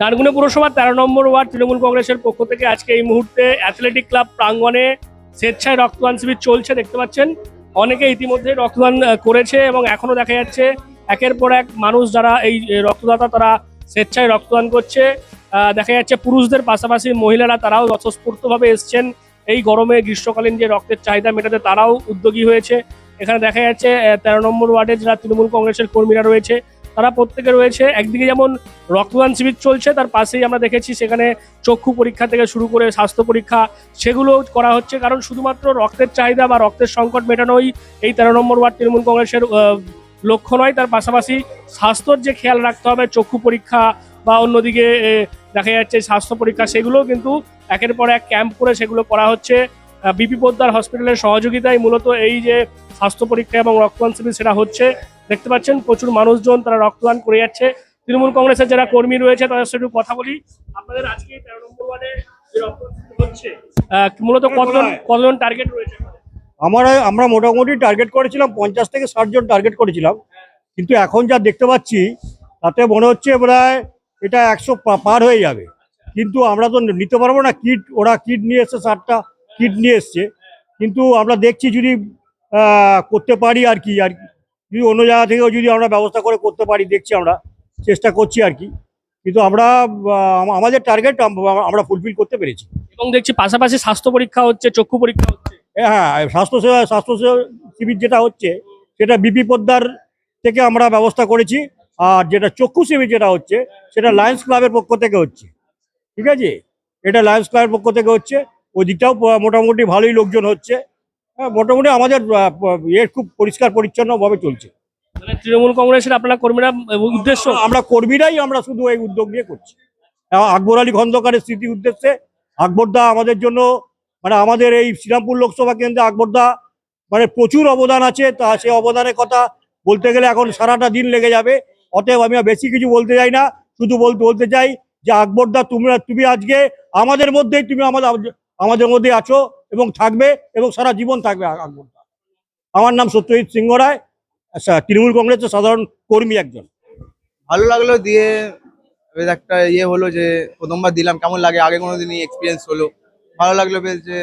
ডানকুনি পুরসভার তেরো নম্বর ওয়ার্ড তৃণমূল কংগ্রেসের পক্ষ থেকে আজকে এই মুহূর্তে অ্যাথলেটিক ক্লাব প্রাঙ্গণে স্বেচ্ছায় রক্তদান শিবির চলছে, দেখতে পাচ্ছেন। অনেকে ইতিমধ্যে রক্তদান করেছে এবং এখনও দেখা যাচ্ছে একের পর এক মানুষ যারা এই রক্তদাতা তারা স্বেচ্ছায় রক্তদান করছে। দেখা যাচ্ছে পুরুষদের পাশাপাশি মহিলারা তারাও স্বতঃস্ফূর্তভাবে এসছেন। এই গরমে গ্রীষ্মকালীন যে রক্তের চাহিদা মেটাতে তারাও উদ্যোগী হয়েছে। এখানে দেখা যাচ্ছে তেরো নম্বর ওয়ার্ডে যারা তৃণমূল কংগ্রেসের কর্মীরা রয়েছে তারা প্রত্যেকে রয়েছে। একদিকে যেমন রক্তদান শিবির চলছে, তার পাশেই আমরা দেখেছি সেখানে চক্ষু পরীক্ষা থেকে শুরু করে স্বাস্থ্য পরীক্ষা সেগুলো করা হচ্ছে। কারণ শুধুমাত্র রক্তের চাহিদা বা রক্তের সংকট মেটানোই এই তেরো নম্বর ওয়ার্ড তৃণমূল কংগ্রেসের লক্ষ্য নয়। তার পাশাপাশি স্বাস্থ্যর যে খেয়াল রাখতে হবে, চক্ষু পরীক্ষা বা অন্যদিকে দেখা যাচ্ছে স্বাস্থ্য পরীক্ষা সেগুলো কিন্তু একের পর এক ক্যাম্প করে সেগুলো করা হচ্ছে। বিপি পোদ্দার হসপিটালের সহযোগিতায় মূলত এই যে স্বাস্থ্য পরীক্ষা এবং রক্তদান শিবির সেটা হচ্ছে। দেখতে পাচ্ছেন প্রচুর মানুষজন তারা রক্তদান করে যাচ্ছে। তৃণমূল কংগ্রেসের যারা কর্মী রয়েছে তাদের সাথে কথা বলি। আপনাদের আজকে তেরো নম্বর ওয়ার্ডে হচ্ছে মূলত কতজন কতজন টার্গেট রয়েছে আমরা আমরা মোটামুটি টার্গেট করেছিলাম পঞ্চাশ থেকে ষাট জন টার্গেট করেছিলাম। কিন্তু এখন যা দেখতে পাচ্ছি তাতে মনে হচ্ছে প্রায় এটা একশো পার হয়ে যাবে। কিন্তু আমরা তো নিতে পারব না কিট ওরা কিট নিয়ে এসছে ষাটটা কিট নিয়ে এসছে। কিন্তু আমরা দেখছি যদি আহ, করতে পারি আর কি আর কি। যদি অন্য জায়গা থেকেও যদি আমরা ব্যবস্থা করে করতে পারি দেখছি আমরা চেষ্টা করছি আর কি। কিন্তু আমরা আমাদের টার্গেট আমরা ফুলফিল করতে পেরেছি। এবং দেখছি পাশাপাশি স্বাস্থ্য পরীক্ষা হচ্ছে চক্ষু পরীক্ষা হচ্ছে। হ্যাঁ স্বাস্থ্যসেবা স্বাস্থ্যসেবা শিবির যেটা হচ্ছে সেটা বিপি পোদ্দার থেকে আমরা ব্যবস্থা করেছি। আর যেটা চক্ষু শিবির যেটা হচ্ছে সেটা লায়ন্স ক্লাবের পক্ষ থেকে হচ্ছে। ঠিক আছে? এটা লায়ন্স ক্লাবের পক্ষ থেকে হচ্ছে। ওই দিকটাও মোটামুটি ভালোই লোকজন হচ্ছে। মোটামুটি আমাদের ইয়ে খুব পরিষ্কার পরিচ্ছন্নভাবে চলছে। মানে তৃণমূল কংগ্রেসের আপনারা কর্মীরা উদ্দেশ্য? আমরা কর্মীরাই আমরা শুধু এই উদ্যোগ নিয়ে করছি। আহ, আকবর আলী খন্দকারের স্মৃতি উদ্দেশ্যে আকবরদা আমাদের জন্য মানে আমাদের এই শ্রীরামপুর লোকসভা কেন্দ্রে আকবরদা মানে প্রচুর অবদান আছে তা সেই অবদানের কথা বলতে গেলে এখন সারাটা দিন লেগে যাবে। অতএব আমি বেশি কিছু বলতে চাই না শুধু বলতে বলতে চাই যে আকবরদা তুমি তুমি আজকে আমাদের মধ্যেই তুমি আমাদের আমাদের মধ্যে আছো। এবং থাকবে এবং সারা জীবন থাকবে আকবরদা আমার নাম সত্যজিৎ সিংহ রায় আচ্ছা, তৃণমূল কংগ্রেসের সাধারণ কর্মী একজন। ভালো লাগল দিয়ে একটা ইয়ে হলো যে প্রথমবার দিলাম কেমন লাগে? আগে কোনোদিনই এক্সপিরিয়েন্স হলো। ভালো লাগল বেশ যে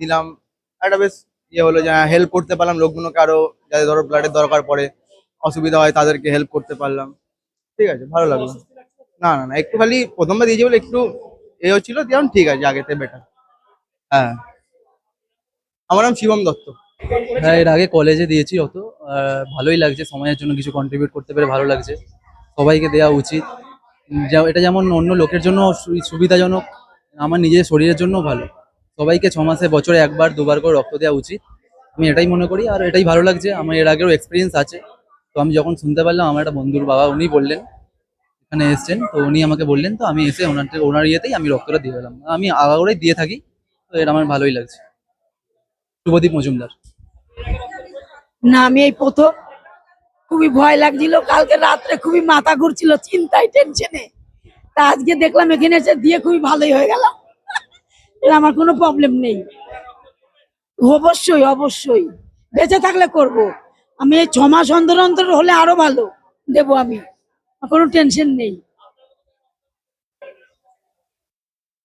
দিলাম। একটা বেশ ইয়ে হলো যে হেল্প করতে পারলাম লোকগুলোকে আরও যাদের ধরো ব্লাডের দরকার পড়ে অসুবিধা হয় তাদেরকে হেল্প করতে পারলাম। ঠিক আছে ভালো লাগল। না না না একটু খালি প্রথমবার দিয়েছি বলে একটু এ হচ্ছিল দিলাম ঠিক আছে আগেতে বেটার হ্যাঁ। আমার নাম শিবম দত্ত। হ্যাঁ এর আগে কলেজে দিয়েছি অত। ভালোই লাগছে সমাজের জন্য কিছু কন্ট্রিবিউট করতে পেরে ভালো লাগছে। সবাইকে দেওয়া উচিত। এটা যেমন অন্য লোকের জন্য সুবিধাজনক, আমার নিজের শরীরের জন্য ভালো। সবাইকে ছ মাসে, বছরে একবার, দুবার করে রক্ত দেওয়া উচিত। আমি এটাই মনে করি, আর এটাই ভালো লাগছে। আমার এর আগেও এক্সপিরিয়েন্স আছে। তো আমি যখন শুনতে পারলাম, আমার একটা বন্ধুর বাবা উনি বললেন, এখানে এসছেন, তো উনি আমাকে বললেন, তো আমি এসে ওনার ওনার ইয়েতেই আমি রক্তটা দিয়ে গেলাম আমি আগাগোড়াই দিয়ে থাকি, তো এটা আমার ভালোই লাগছে। শুভদীপ মজুমদার? না, আমি এই প্রথম। খুবই ভয় লাগছিল। কালকে রাত্রে খুবই মাথা ঘুরছিল, চিন্তায়, টেনশনে। তা আজকে দেখলাম এখানে এসে দিয়ে খুবই ভালোই হয়ে এর আমার কোনো প্রবলেম নেই। অবশ্যই অবশ্যই। বেঁচে থাকলে করব। আমি এই ছ মাস অন্তর অন্তর হলে আরও ভালো, দেব আমি। কোনো টেনশন নেই।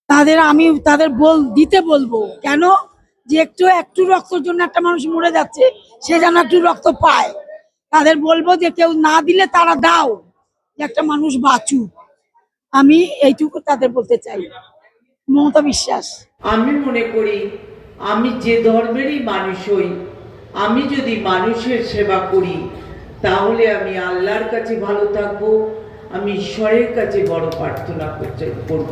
তাদের আমি, তাদের বল, দিতে বলব। কেন? যে একটু একটু রক্তের জন্য একটা মানুষ মরে যাচ্ছে, সে যেন একটু রক্ত পায়। তাদের বলব যে কেউ না দিলে তারা দাও, যে একটা মানুষ বাঁচুক। আমি এইটুকু তাদের বলতে চাই। মমতা বিশ্বাস। আমি মনে করি, আমি যে ধর্মেরই মানুষ হই, আমি যদি মানুষের সেবা করি, তাহলে আমি আল্লাহর কাছে ভালো থাকব, আমি ঈশ্বরের কাছে বড় প্রার্থনা করতে করব।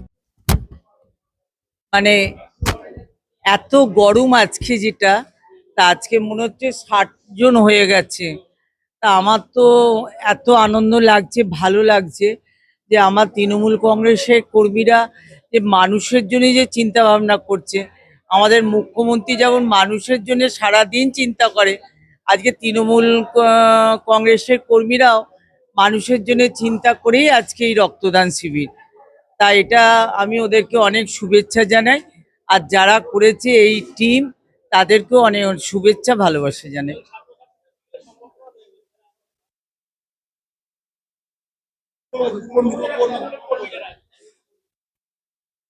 মানে এত গরম আজকে যেটা, তা আজকে মনে হচ্ছে ষাট জন হয়ে গেছে। তা আমার তো এত আনন্দ লাগছে, ভালো লাগছে যে আমার তৃণমূল কংগ্রেসের কর্মীরা যে মানুষের জন্য যে চিন্তা ভাবনা করছে। আমাদের মুখ্যমন্ত্রী যেমন মানুষের জন্য সারাদিন চিন্তা করে, আজকে তৃণমূল কংগ্রেসের কর্মীরাও মানুষের জন্য চিন্তা করেই আজকে এই রক্তদান শিবির। তাই এটা আমি ওদেরকে অনেক শুভেচ্ছা জানাই। আর যারা করেছে এই টিম, তাদেরকেও অনেক শুভেচ্ছা, ভালোবাসা জানাই।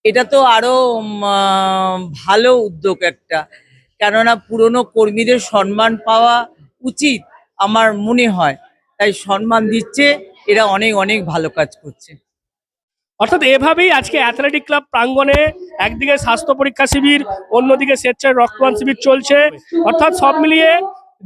এটা তো আরও ভালো উদ্যোগ একটা। কেননা পুরনো কর্মীদের সম্মান পাওয়া উচিত, আমার মনে হয়। তাই সম্মান দিচ্ছে, এরা অনেক অনেক ভালো কাজ করছে। অর্থাৎ এভাবেই আজকে অ্যাথলেটিক ক্লাব প্রাঙ্গণে একদিকে স্বাস্থ্য পরীক্ষা শিবির অন্যদিকে স্বেচ্ছায় রক্তদান শিবির চলছে। অর্থাৎ সব মিলিয়ে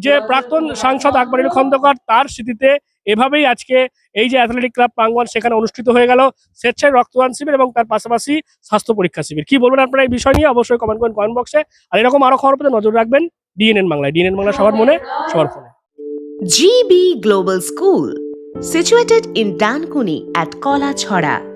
যে প্রাক্তন সাংসদ আকবরুল খন্দকার তার স্মৃতিতে এভাবেই আজকে এই যে অ্যাথলেটিক ক্লাব প্রাঙ্গণ সেখানে অনুষ্ঠিত হয়ে গেল। স্বেচ্ছায় রক্তদান শিবির এবং তার পাশাপাশি স্বাস্থ্য পরীক্ষা শিবির। কি বলবেন আপনারা এই বিষয় নিয়ে? অবশ্যই কমেন্ট করেন কমেন্ট বক্সে আর এরকম আরও খবর পেতে নজর রাখবেন ডিএনএন বাংলায়। ডিএনএন বাংলা সবার মনে সবার ফোনে। GB Global School, situated in Dankuni at Kalachhara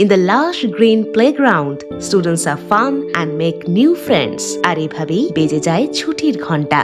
In the lush green playground, students are fun and make new friends. আর এভাবেই বেজে যায় ছুটির ঘণ্টা